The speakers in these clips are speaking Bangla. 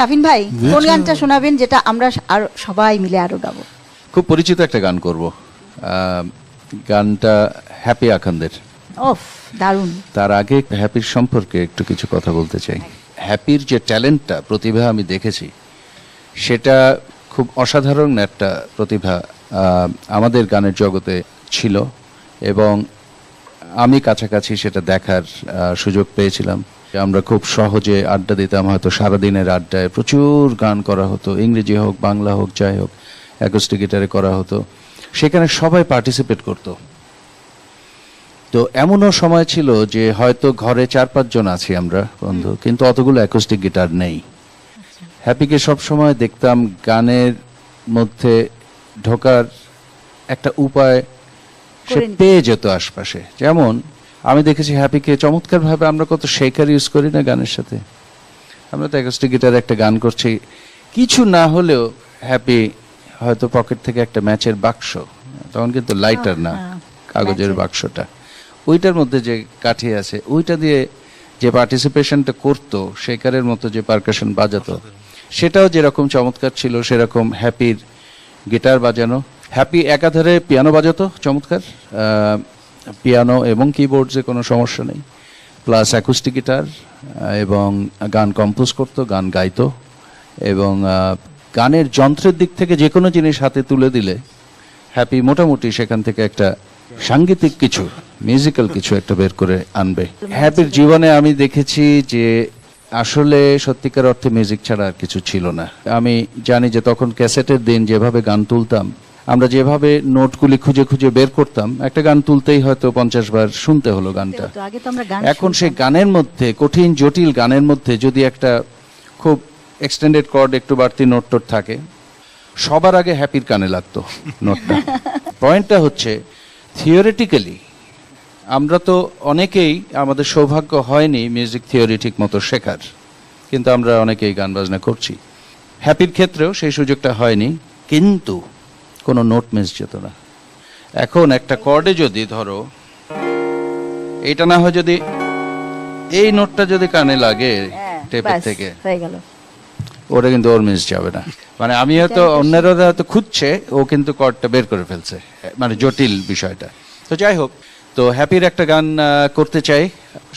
শাফিন ভাই কোন গানটা শোনাবেন যেটা আমরা আর সবাই মিলে আরও গাবো? খুব পরিচিত একটা গান করব। গানটা হ্যাপি আখান্দের ওফ দারুণ। তার আগে হ্যাপির সম্পর্কে একটু কিছু কথা বলতে চাই। হ্যাপির যে ট্যালেন্টটা প্রতিভা আমি দেখেছি সেটা খুব অসাধারণ একটা প্রতিভা আমাদের গানের জগতে ছিল এবং আমি কাছাকাছি সেটা দেখার সুযোগ পেয়েছিলাম। আমরা খুব সহজে আড্ডা দিতাম হয়তো সারাদিনের আড্ডায় প্রচুর গান করা হতো ইংরেজি হোক বাংলা হোক যাই হোক অ্যাকোস্টিক গিটারে করা হতো। সেখানে সবাই পার্টিসিপেট করতো। তো এমনও সময় ছিল যে হয়তো ঘরে চার পাঁচজন আছি আমরা বন্ধু কিন্তু অতগুলো অ্যাকোস্টিক গিটার নেই। হ্যাপিকে সব সময় দেখতাম গানের মধ্যে ঢোকার একটা উপায় সে পেয়ে যেত আশপাশে। যেমন আমি দেখেছি হ্যাপিকে চমৎকারভাবে আমরা কত শেকার ইউজ করি না গানের সাথে। আমরা তো অ্যাকোস্টিক গিটারে একটা গান করছি। কিছু না হলেও হ্যাপি হয়তো পকেট থেকে একটা ম্যাচের বাক্স। তখন কিন্তু লাইটার না হ্যাঁ, কাগজের বাক্সটা। ওইটার মধ্যে যে কাঠি আছে ওইটা দিয়ে যে পার্টিসিপেশনটা করতো শেকারের মতো যে পারকাশন বাজাতো সেটাও যেরকম চমৎকার ছিল সেরকম হ্যাপির গিটার বাজানো। হ্যাপি একাধারে পিয়ানো বাজাতো চমৎকার। পিয়ানো এবং কিবোর্ডসে কোনো সমস্যা নেই। প্লাস অ্যাকুস্টিক গিটার এবং গান কম্পোজ করতো, গান গাইতো, এবং গানের যন্ত্রের দিক থেকে যে কোনো জিনিস হাতে তুলে দিলে হ্যাপি মোটামুটি সেখান থেকে একটা সাংগীতিক কিছু মিউজিক্যাল কিছু একটা বের করে আনবে। হ্যাপির জীবনে আমি দেখেছি যে আসলে সত্যিকার অর্থে মিউজিক ছাড়া আর কিছু ছিল না। আমি জানি যে তখন ক্যাসেটের দিন যেভাবে গান তুলতাম আমরা যেভাবে নোটগুলি খুঁজে খুঁজে বের করতাম একটা গান তুলতেই হয়তো পঞ্চাশ বার শুনতে হলো গানটা। এখন সেই গানের মধ্যে কঠিন জটিল গানের মধ্যে যদি একটা খুব এক্সটেন্ডেড কর্ড একটু বাড়তি নোট টোট থাকে সবার আগে হ্যাপির কানে লাগতো নোটটা পয়েন্টটা হচ্ছে থিওরিটিক্যালি আমরা তো অনেকেই আমাদের সৌভাগ্য হয়নি মিউজিক থিওরি ঠিক মতো শেখার কিন্তু আমরা অনেকেই গান বাজনা করছি। হ্যাপির ক্ষেত্রেও সেই সুযোগটা হয়নি কিন্তু কোনো নোট মিস যেত না। এখন একটা কর্ডে যদি ধরো এইটা না হয় যদি এই নোটটা যদি কানে লাগে টেপের থেকে হয়ে গেল। ওটা কিন্তু ওর মিস যাবে না। মানে আমি হয়তো অন্যেরা হয়তো খুঁজছে ও কিন্তু কর্ডটা বের করে ফেলছে মানে জটিল বিষয়টা। তো যাই হোক তো হ্যাপির একটা গান করতে চাই।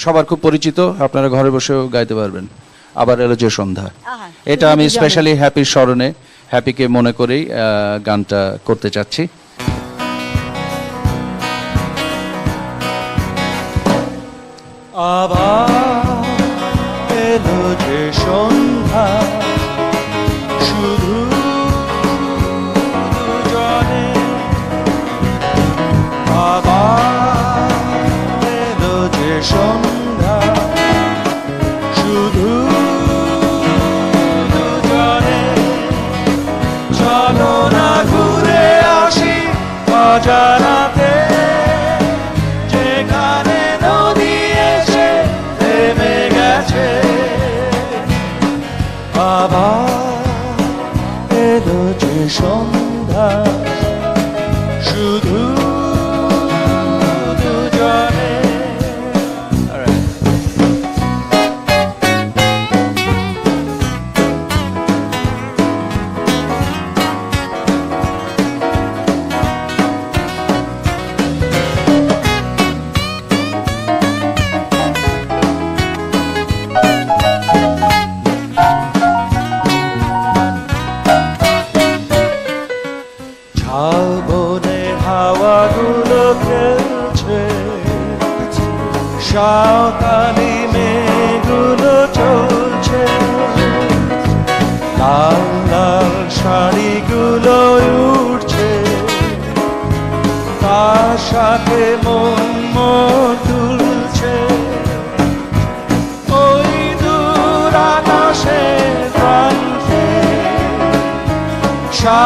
সবার খুব পরিচিত আপনারা ঘরে বসেও গাইতে পারবেন। আবার এলো যে সন্ধ্যা। এটা আমি স্পেশালি হ্যাপির স্মরণে হ্যাপিকে মনে করেই গানটা করতে চাচ্ছি। আবার যে সন্ধ্যা শুধু যে সন্ধ্যা Rajaram. বনে হাওয়াগুলো খেলছে। সাঁওতালি মেঘগুলো চলছে। লাল লাল শাড়িগুলো উঠছে তার সাথে মন মন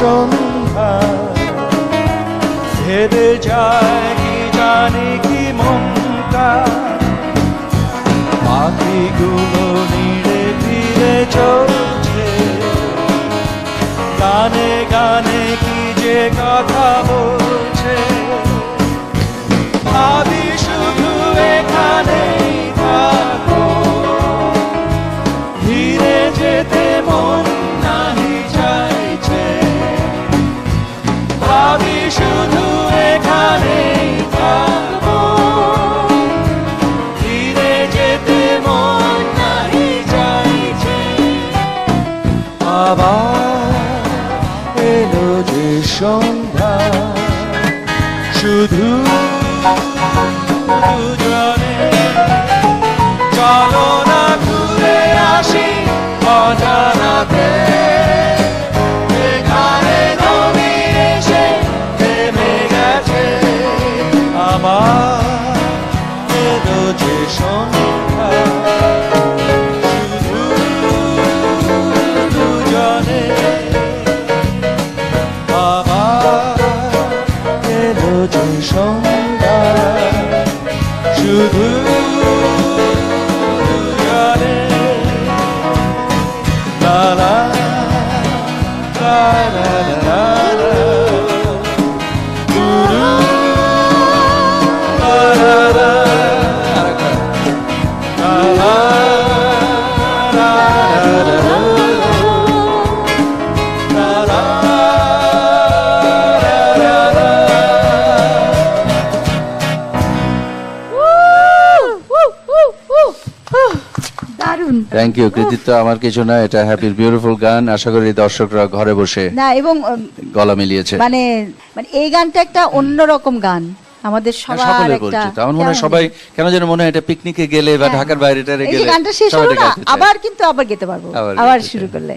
সন্ধ্যা। ভেদে যায় কি জানে কি মনটা। পাখিগুলো নিড়ে ফিরে চলছে। গানে গানে কি যে কথা বল dünya থ্যাংক ইউ কৃতিত্ব আমার কিছু না এটা হ্যাপির বিউটিফুল গান। আশা করি দর্শকরা ঘরে বসে না এবং গলা মিলিয়েছে। মানে মানে এই গানটা একটা অন্যরকম গান। আমাদের হ্যাঁ, সবার একটা আমার মনে হয় সবাই কেন যেন মনে হয় এটা পিকনিকে গেলে বা হ্যাঁ। ঢাকার বাইরে গেলে এই গেলে গানটা শেষ হলো না আবার কিন্তু আবার গেতে পারব। আবার শুরু করলে।